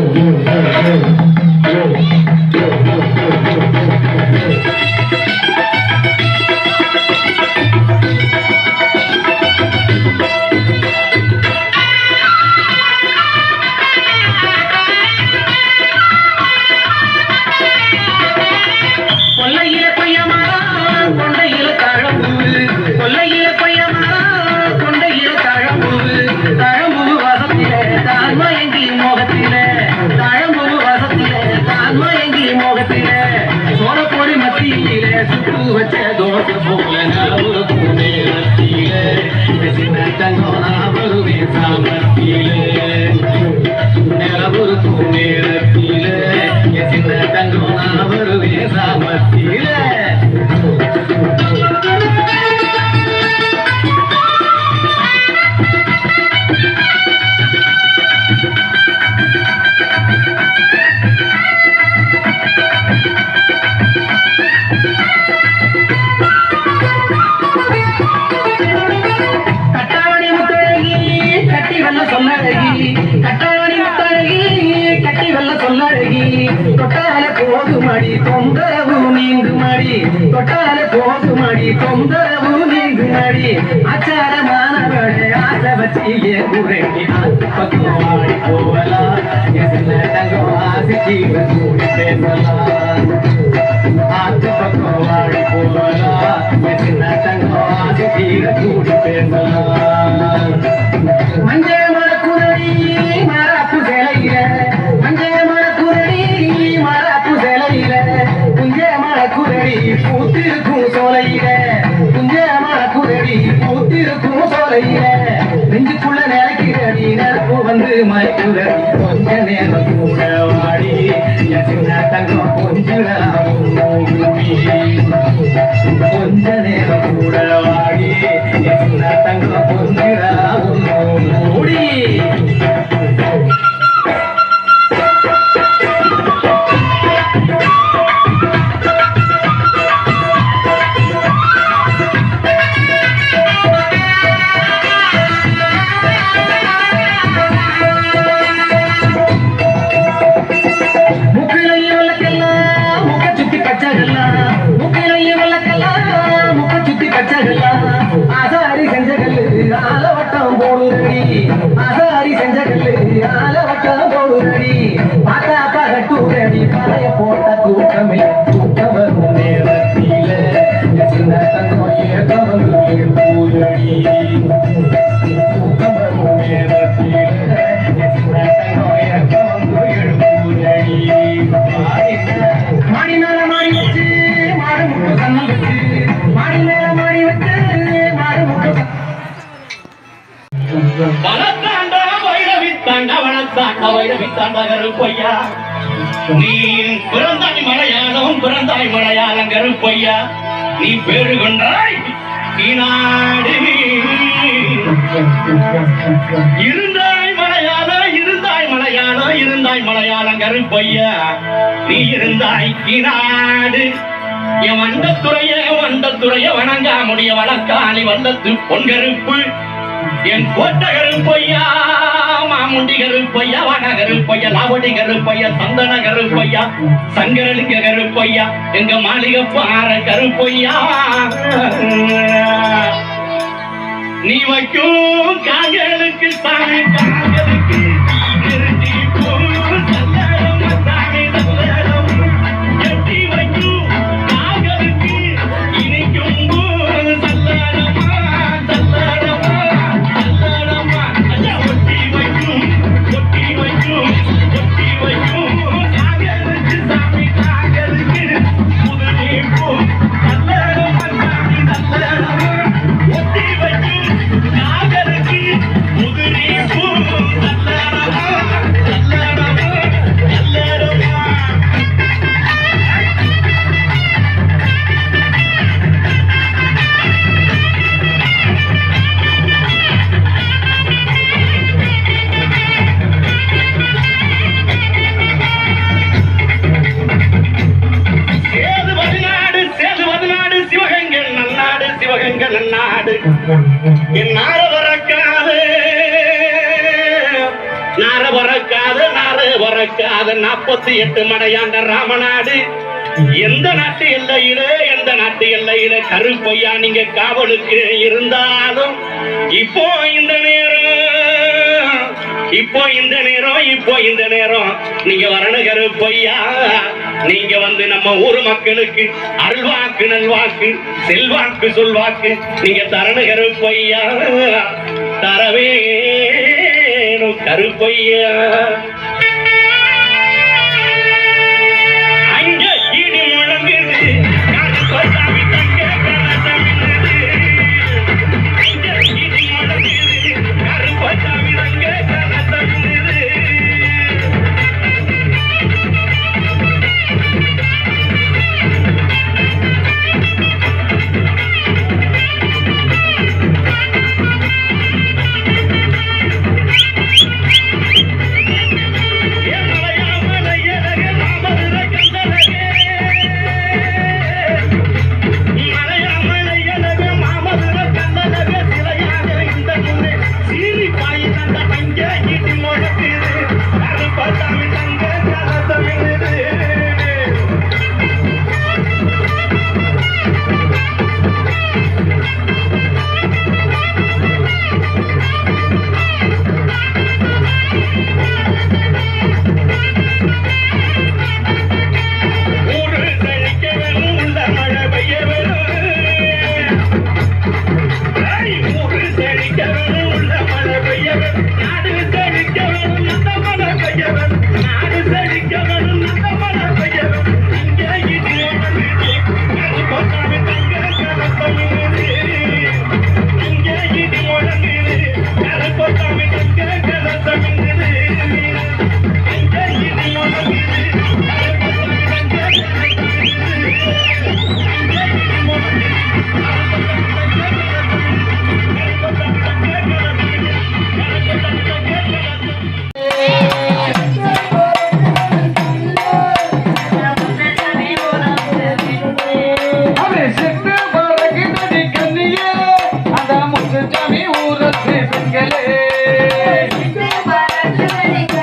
go, go, go. கட்டாவணி Muthazhagi கட்டி வந்த சொன்னழகி கட்டாவணி ನಡಿ ತೊಟ್ಟಾರೆ ಕೋಸು ಮಾಡಿ ತೊಂದರವು ನಿಂದು ನಡಿ ಆಚಾರ ಮಾನವಳೆ ಆಸ ಬಚ್ಚಿಗೆ ಕುರೆಂಗಿ ಪಕ್ಕ ಮಾಡಿ ಹೋಗಲ ಆಸೆ ಜೀವ ಕೂಡಿ மதுர கூட வாடி கொஞ்ச நேரம் பலத்தாண்டா வைரவி தாண்டா வனத்தாண்டா வைரவி தாண்டாகரு பொய்யா. மலையாளம் பிறந்தாய் மலையாளம் நீ பேரு கொண்டாய் இருந்தாய் மலையாளம் இருந்தாய் மலையாளம் இருந்தாய் மலையாளம் கருப்பையா நீ இருந்தாய் நாடு. என் வண்டத்துறைய வண்டத்துறைய வணங்காமுடைய வழக்காளி வண்டத்து பொன்கருப்பு என் கோட்டகரு பொய்யா மாமுண்டிகரு பொய்யா வனகரு பொய்யா லாவடிகரு பொய்யா சந்தனகரு பொய்யா சங்கரலிங்ககரு பொய்யா எங்க மாளிகை பாற கரு பொய்யா. நீ வைக்கும் காங்களுக்கு தானே காங்கள் முப்பத்தி எட்டு மடையாண்ட ராமநாடு. எந்த நாட்டு எல்லையிலே எந்த நாட்டு எல்லையிலே கருப்பையா நீங்க காவலுக்கு இருந்தாலும் இப்போ இந்த நேரம் இப்போ இந்த நேரம் இப்போ இந்த நேரம். நீங்க வரணும் பொய்யா நீங்க வந்து நம்ம ஊர் மக்களுக்கு அருள்வாக்கு நல்வாக்கு செல்வாக்கு சொல்வாக்கு நீங்க தரணும் பொய்யா தரவே கருப்பையா.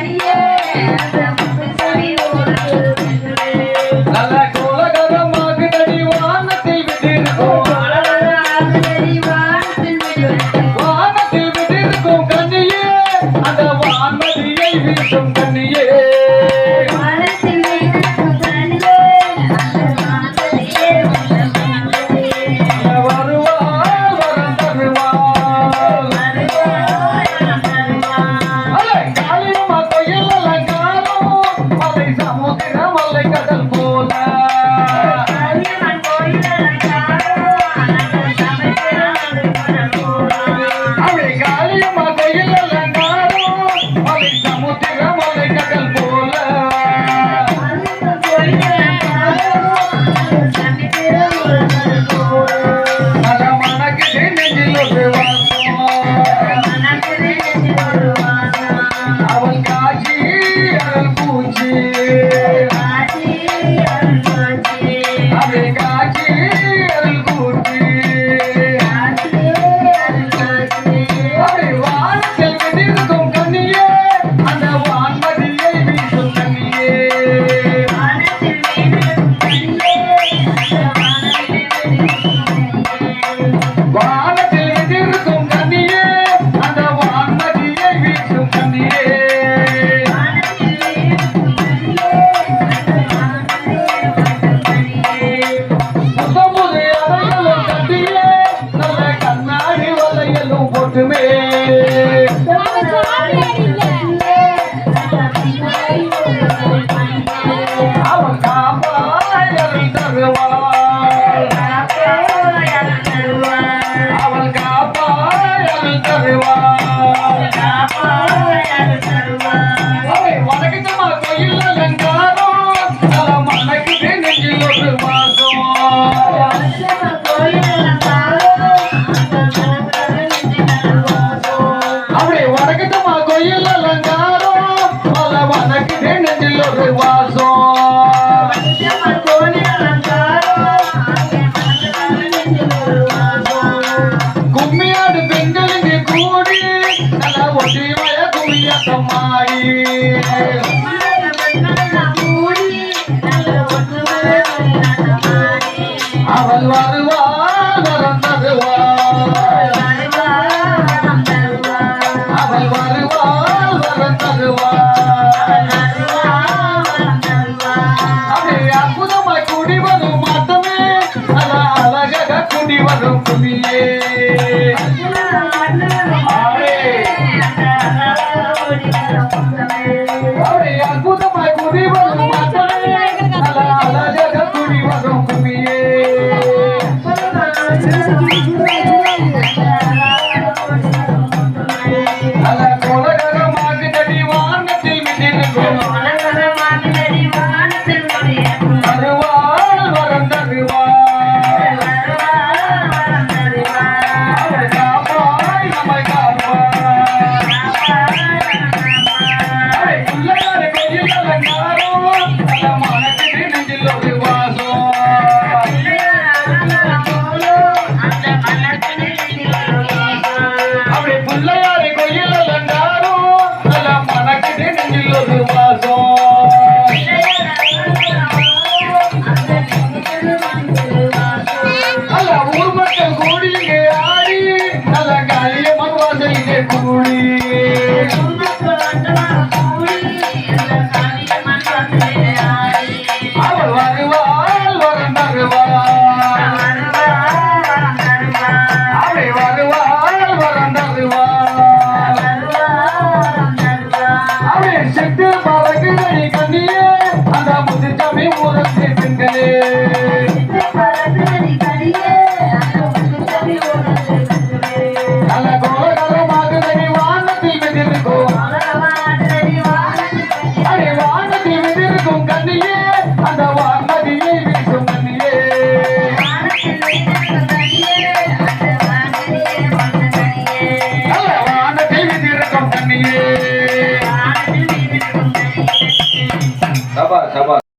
দাঁড়িয়ে Thank you. குளியே शाबाश शाबाश